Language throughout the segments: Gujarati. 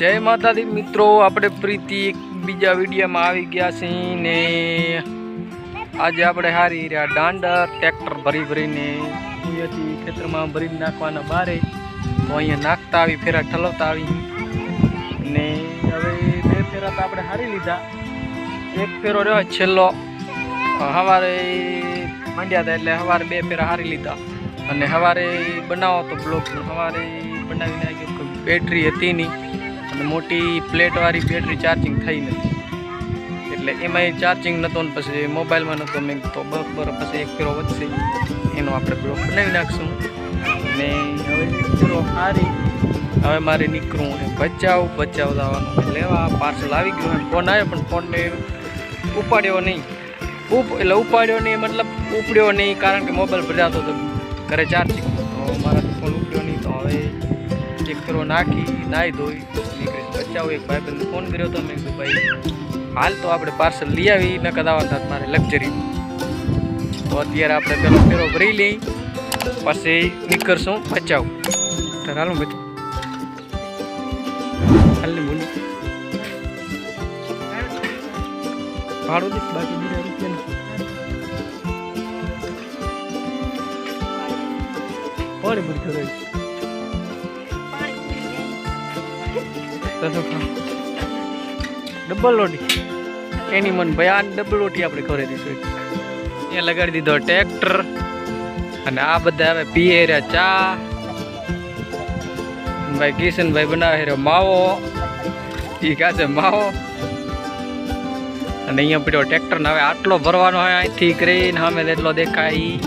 જય માતાજી મિત્રો, આપણે પ્રીતિ બીજા વિડીયામાં આવી ગયા છીએ ને આજે આપણે હારી રહ્યા દાંડા, ટ્રેક્ટર ભરી ભરીને. ખેતરમાં ભરી નાખવાના બારે, તો અહીંયા નાખતા આવી, ફેરા ઠલવતા આવી. ને હવે બે ફેરા તો આપણે હારી લીધા. એક ફેરો રહ્યો છેલ્લો. સવારે માંડ્યા હતા એટલે સવારે બે ફેરા હારી લીધા. અને સવારે બનાવો તો બ્લોક સવારે બનાવી નાખ્યો બેટરી હતી નહીં. અને મોટી પ્લેટવાળી બેટરી ચાર્જિંગ થઈ નથી. એટલે એમાંય ચાર્જિંગ નહોતો ને પછી મોબાઈલમાં નહોતો મેં તો બરાબર, પછી એક ફેરો વધશે. એનો આપણે બ્લોક બનાવી નાખશું. ને હવે ફેરો હારી. હવે મારે નીકળવું છે બચાવ બચાવ લાવવાનું. લેવા પાર્સલ આવી ગયું એમ ફોન આવ્યો, પણ ફોનને ઉપાડ્યો નહીં. ઉપ, એટલે ઉપાડ્યો નહીં, મતલબ ઉપડ્યો નહીં, કારણ કે મોબાઈલ ભજાતો હતો ઘરે ચાર્જિંગ તો મારા ફોન ઉપડ્યો નહીં, તો હવે એક ફેરો નાખી નાહી ધોઈ. બચાવ એક ભાઈબંધને ફોન કર્યો તો મેં કીધું, ભાઈ, હાલ તો આપણે પાર્સલ લઈ આવી ન કદાવા મારે લક્ઝરી. તો અત્યારે આપણે પેલો ફેરો ભરી લઈ, પછી નીકળશું બચાવ તો હાલો મિત્રો. ભાડું બાકી બીજા રૂપિયા ડબલ રોટી એની મન ભાઈ આ ડબલ રોટી આપણે ખવડાવી દઈશું અહીંયા લગાડી દીધો ટ્રેક્ટર. અને આ બધા હવે પીએ રહ્યા ચા. ભાઈ કિશનભાઈ બનાવે રહ્યો માવો. એ કાશે માવો. અને અહીંયા પડ્યો ટ્રેક્ટર હવે આટલો ભરવાનો હોય અહીંથી કરીને સામે એટલો દેખાય.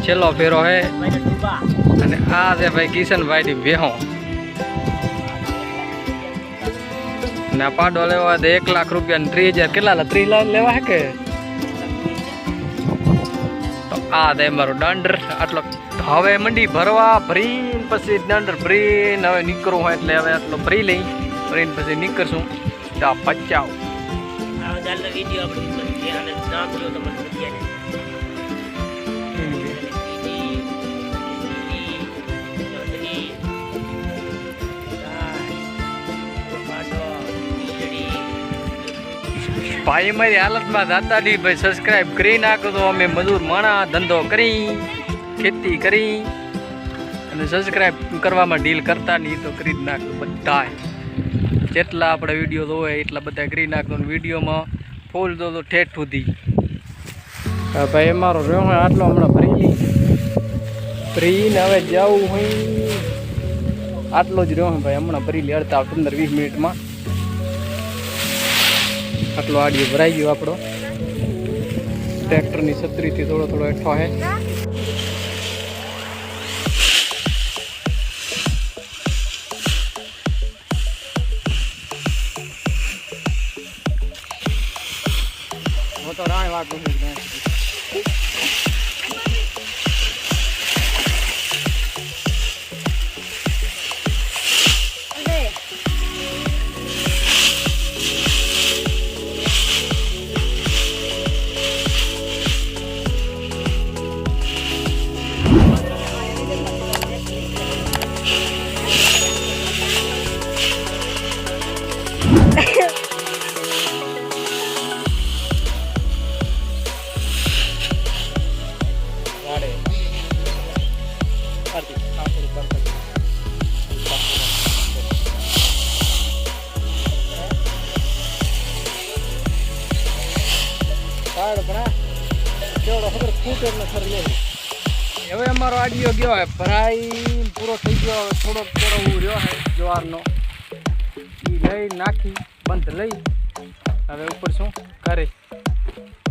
છેલ્લો ફેરો હે. અને આ છે ભાઈ કિશનભાઈ ની ને પાડો લેવા તો એક લાખ રૂપિયા ને ત્રીસ હજાર. કેટલા ત્રીસ લાખ લેવા કે? તો આ દે મારો દંડ આટલો હવે મંડી ભરવા ભરીને પછી દંડ ભરીને હવે નીકળવું હોય એટલે હવે આટલો ભરી લઈ. ભરીને પછી નીકળશું. તો પચાવ. વીડિયો આપણે ભાઈ મારી હાલતમાં દાદા ની ભાઈ સબસ્ક્રાઈબ કરી નાખો તો અમે મજૂર માણા ધંધો કરી, ખેતી કરી અને સબસ્ક્રાઈબ કરવામાં ડીલ કરતા નહીં તો કરી જ નાખો બધા જેટલા આપણે વીડિયો જોવે એટલા બધા કરી નાખો વિડીયોમાં ફૂલ દો તો ઠેઠ સુધી. ભાઈ, અમારો રહ્યો હોય આટલો હમણાં ફ્રી ફ્રીને હવે જવું હોય. આટલો જ રહ્યો હોય ભાઈ, હમણાં ફરી લે, અડધા, પંદર, વીસ મિનિટમાં. આટલો આડિયો ભરાઈ ગયો આપણો. ટ્રેક્ટરની છત્રીથી થોડો થોડો હેઠો હે. ખબર ફૂટ એટલે લે હવે અમારો આડિયો ગયો હે. ભરાઈ પૂરો થઈ ગયો. હવે થોડોક થોડો રહ્યો હે જવારનો. ઈ લઈ નાખી, બંધ લઈ. હવે ઉપર શું? કરે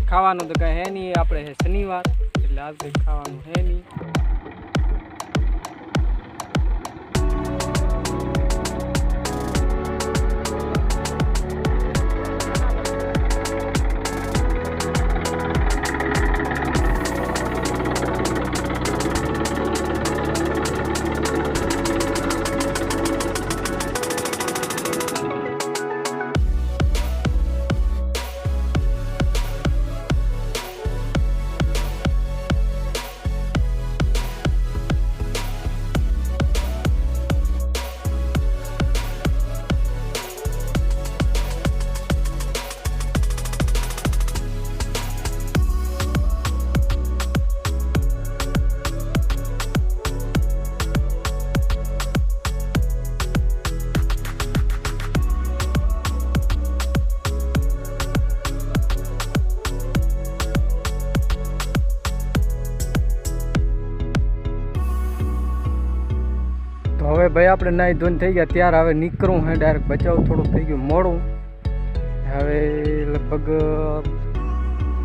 ખાવાનું તો કંઈ હે નહીં. આપણે હે શનિવાર. એટલે આજ ખાવાનું હે નહીં. ભાઈ, આપણે નાહી ધોઈને થઈ ગયા. ત્યારે હવે નીકળું હે ડાયરેક્ટ બચાવ થોડુંક થઈ ગયું, મોડું. હવે લગભગ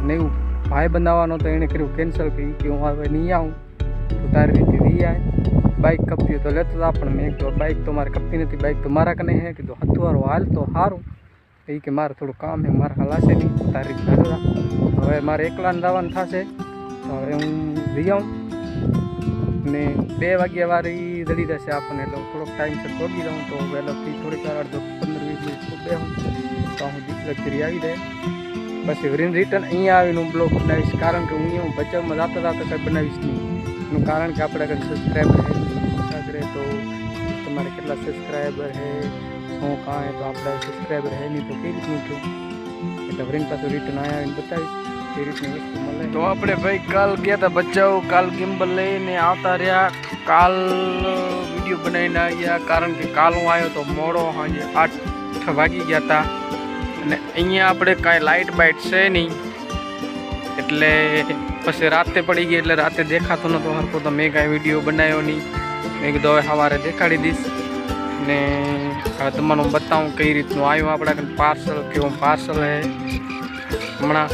નહીં ભાઈ બનાવવાનો તો એણે કર્યું કેન્સલ કરી કે હું હવે નહીં આવું. તો તારી રીતે નહીં આવે બાઇક કપતી તો લેતો હતા પણ મેં કીધું બાઇક તો મારે કપતી નથી. બાઇક તો મારા કને હે. કીધું, હથવારો હાલ તો સારું એ કે, મારે થોડું કામ હે, મારે હલાશે નહીં. તારી રીતે હવે મારે એકલાને જવાનું થશે. તો હવે હું જઈ આવું. ને બે વાગ્યા વાળી રડી જશે આપણને, એટલે થોડોક ટાઈમ સર ભોગી રહું તો વહેલોથી થોડીક વાર અડધો પંદર વીસ મિનિટ બે હું તો હું દીપલક કરી આવી જાય. પછી વરીને રિટર્ન અહીંયા આવીને હું બ્લોગ બનાવીશ, કારણ કે હું અહીંયા હું બચાવમાં જાતા જાતા કંઈ બનાવીશ નહીં. એનું કારણ કે આપણે આગળ સબસ્ક્રાઈબર હે સાગરે તો તમારે કેટલા સબસ્ક્રાઈબર હે શું કાંઈ, તો આપણે સબસ્ક્રાઈબર હે નહીં તો કેવી રીતનું થયું? એટલે વરીને પાછું રિટર્ન અહીંયા આવીને બતાવીશ. તો આપણે ભાઈ કાલ ગયા હતા બચાવ કાલ ગિમ્બલ લઈને આવતા રહ્યા. કાલ વીડિયો બનાવીને આવ્યા, કારણ કે કાલ હું આવ્યો તો મોડો સાંજે આઠ વાગી ગયા હતા અને અહીંયા આપણે કાંઈ લાઇટ બાઇટ છે નહીં. એટલે પછી રાતે પડી ગઈ, એટલે રાતે દેખાતો નહોતો હરખો તો મેં કાંઈ વીડિયો બનાવ્યો નહીં. મેં કીધું હવે સવારે દેખાડી દઈશ. ને હવે તમને બતાવું કઈ રીતનું આવ્યું આપણા પાર્સલ કેવું પાર્સલ હે હમણાં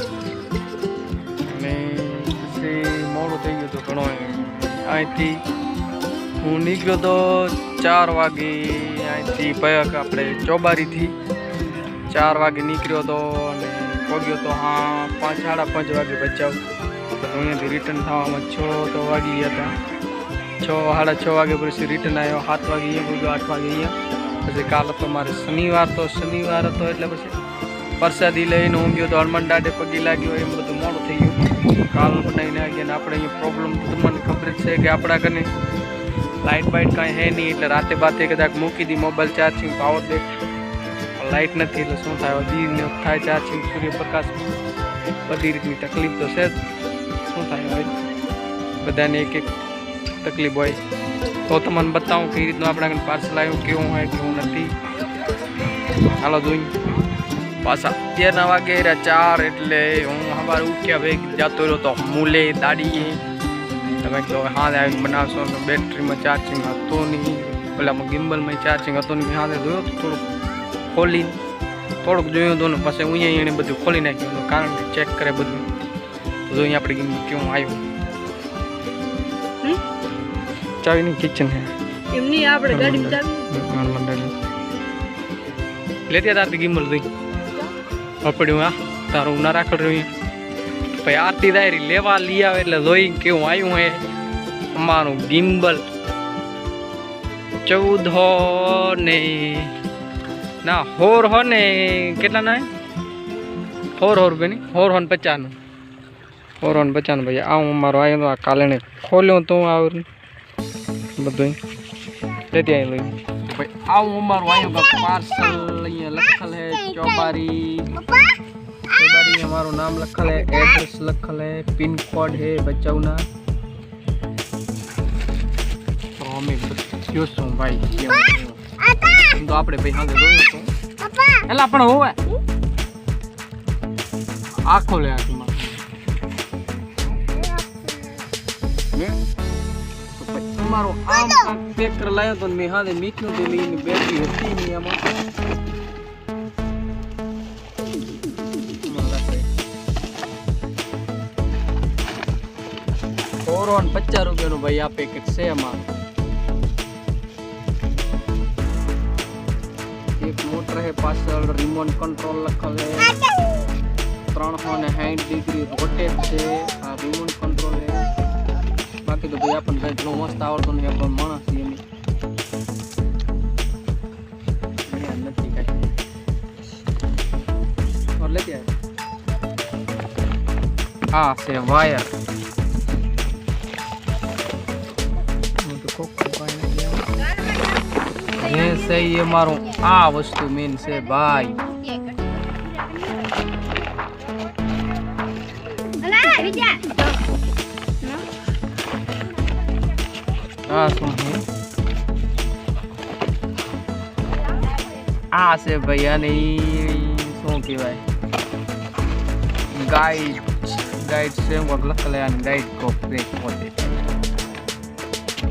થઈ ગયું હતું ઘણો અહીંથી હું નીકળ્યો તો ચાર વાગે, અહીંથી પયક આપણે ચોબારીથી ચાર વાગે નીકળ્યો હતો અને પગ્યો તો હા, પાંચ, સાડા પાંચ વાગે બચાવ તો અહીંયાથી રિટર્ન થવામાં છ તો વાગી ગયા હતા. છ, સાડા છ વાગે પછી રિટર્ન આવ્યો. સાત વાગે અહીંયા પૂગ્યો, આઠ વાગે અહીંયા. પછી કાલ હતો મારે શનિવાર, તો શનિવાર હતો એટલે પછી પ્રસાદી લઈને ઊંઘ્યો તો હનુમાન દાડે પગી લાગ્યો, એમ બધું મોડું થઈ ગયું. કાલ બનાવીને અને આપણે અહીંયા પ્રોબ્લેમ તમને ખબર છે કે આપણા કને લાઇટ બાઇટ કાંઈ હે નહીં, એટલે રાતે બાતે કદાચ મૂકી દી mobile charging power back light નથી, એટલે શું થાય દીને થાય ચાર્જિંગ સૂર્યપ્રકાશ. બધી રીતની તકલીફ તો છે શું થાય હવે? બધાને એક એક તકલીફ હોય. તો તમને બતાવું કઈ રીતનું આપણા પાર્સલ આવ્યું કેવું હોય કેવું નથી. હાલો, જોઈ. પાછા અત્યારના વાગે રહ્યા ચાર એટલે હું સવારે ઉઠ્યા ભાઈ જતો રહ્યો તો મૂલે દાડીએ. તમે કહો હાથે આવીને બનાવશો તો બેટરીમાં ચાર્જિંગ હતું નહીં. પેલામાં ગિમ્બલમાં ચાર્જિંગ હતું નહીં. હાથે જોયો તો થોડુંક ખોલી થોડુંક જોયું હતું ને પછી હું અહીંયા એને બધું ખોલી નાખ્યું હતું કારણ કે ચેક કરે બધું. તો જોઈએ આપણે ગિમ્બલ કેવું આવ્યું. ચાવી નહીં કિચન હે. એમની આપણે ગાડીમાં ચાવી. મંડળ. લેતી તારથી ગિમ્બલ જોઈ. પડ્યું આ તારું ના રાખડ રહ્યું ભાઈ આરતી દાયરી લેવા લઈ આવે એટલે જોઈ કેવું આવ્યું હે. અમારું ગિમ્બલ. ચૌદ હો ને. ના, હોર હો ને. કેટલા ના હોર હોર રૂપિયાની હોર હો ને પચાસનું હોર હોન પચાસનું ભાઈ આવું અમારું આવ્યું આ કાલે ખોલ્યો તો આવ્યું બધું લેતી આવી લઈ. ભાઈ આવું અમારું આવ્યું પાર્સલ અહીંયા લખેલ હે ચોબારી. ચોબારી અમારું નામ લખલ હે એડ્રેસ લખેલ હે પિન કોડ હે બચાવના. તો અમે ભાઈ કેવું કેવું. એમ તો આપણે ભાઈ હાથે જોયું હતું એલા પણ હોવે. આખો લે આખીમાં ને? તમારો આમ કાંક પેક કરી લાવ્યો તો ને મેં હાથે મીઠું તો બેટરી હતી નહીં આમાં. સોરો ને પચાસ રૂપિયાનું ભાઈ આ પેકેટ છે એમાં એક મોટર હે પાછળ રિમોટ કંટ્રોલ લખેલ હે. ત્રણસો ને સાઠ ડિગ્રી રોટેટ છે. આ રિમોટ કંટ્રોલ બાકી તો ભાઈ આપણને એટલું મસ્ત આવડતો નહીં આપણને માણસ એની આ છે વાયર. એ છે એ મારું આ વસ્તુ મેન છે, ભાઈ. શું છે આ છે ભાઈ અને શું કહેવાય? ગાઈડ ગાઈડ છે, હું કંઈક ગાઈડ કો બ્રેક પોતે.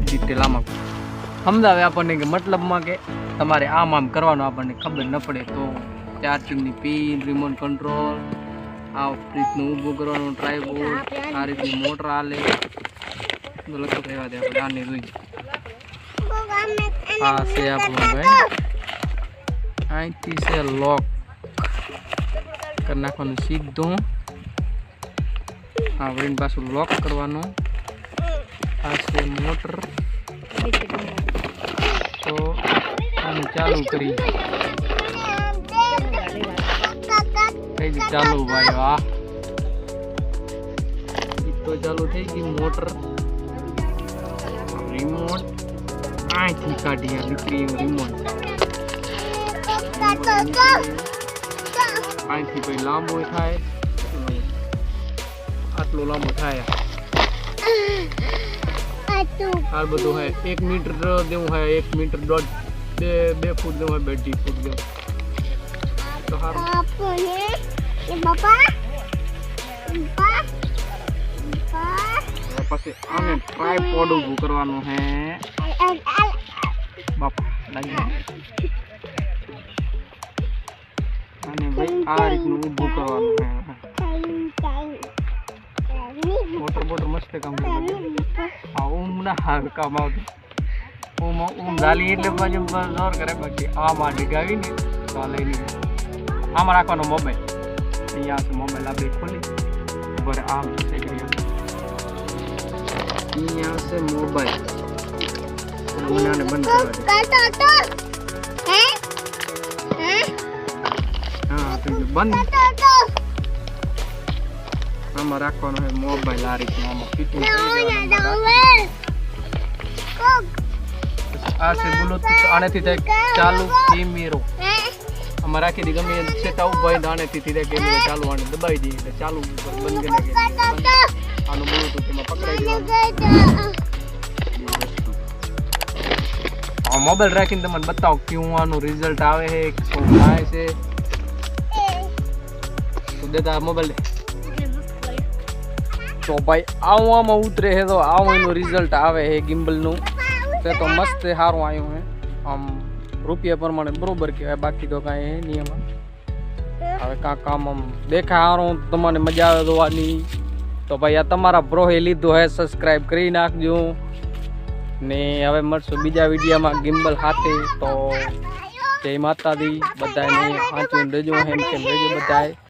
ડિટેલામાં સમજાવે આપણને કે મતલબમાં કે તમારે આમ આમ કરવાનું આપણને ખબર ન પડે તો ચાર્જિંગની પિન રિમોટ કંટ્રોલ આ રીતનું ઊભું કરવાનું ટ્રાયબોર્ડ આ રીતની મોટર આલે આ છે આપણું ભાઈ અહીંથી છે લોક કરી નાખવાનું સીધું હા પાછું લોક કરવાનું આ છે મોટર તો આને ચાલુ કરી ચાલુ ભાઈ વાહ તો ચાલુ થઈ ગઈ મોટર રિમોટ આથી કાઢી દીકરી રિમોટ આથી ભાઈ લાંબો થાય. આટલો લાંબો થાય. આ બધું હે એક મીટર દેવું હે એક મીટર દોઢ, બે બે ફૂટ દેવું હોય, બે અઢી ફૂટ દેવું. તો સારું હવે પછી આને ટ્રાયપોડ ઊભું કરવાનું હે. બાપા, લાગી અને ભાઈ, આ રીતનું ઊભું કરવાનું હે. મોટર બોટર મસ્ત કામ કરે. આ ઊંઘ ના હાલ કામ આવતું ઊંઘ ઊંઘ ગાલી એટલે બાજુ જોર કરે બાકી આમાં ડીગાવી ને તો આ લઈ લીધી આમાં રાખવાનો મોબાઈલ અહીંયા મોબાઈલ આપણે ખોલી. ઉપર આમ છે અહીંયા છે મોબાઈલ. મને આને બંધ કરવા દે. હા? થઈ ગયું બંધ. આમાં રાખવાનો છે મોબાઈલ આ રીતે આમાં ફિટિંગ આ છે બ્લૂટૂથ આનેથી થાય ચાલુ કેમેરો આમાં રાખી દી ગમે સેટ આવું હોય તો આનેથી થઈ જાય કેમેરો ચાલુ આને દબાવી દઈએ એટલે ચાલુ બંધ કરી નાખીએ. આનું બ્લુટૂથ એમાં પકડાઈ દેવાનું. આ. મોબાઈલ રાખીને તમને બતાવો કેવું આનું રિઝલ્ટ આવે છે શું થાય છે. તો દેતા મોબાઈલ તો ભાઈ આવું આમાં ઉતરે છે તો આવું એનું રિઝલ્ટ આવે છે ગિમ્બલનું તે તો મસ્ત સારું આવ્યું છે. આમ રૂપિયા પ્રમાણે બરોબર કહેવાય બાકી તો કાંઈ હે નહીં એમાં. હવે કાં કામ આમ દેખાય સારું તમને મજા આવે જોવાની તો ભાઈ આ તમારા બ્રોએ લીધું હે સબસ્ક્રાઈબ કરી નાખજો. ને હવે મળશું બીજા વિડીયોમાં ગિમ્બલ સાથે તો જય માતાજી, બધાને સાચવીને રહેજો હેમ કેમ રહેજો બધાએ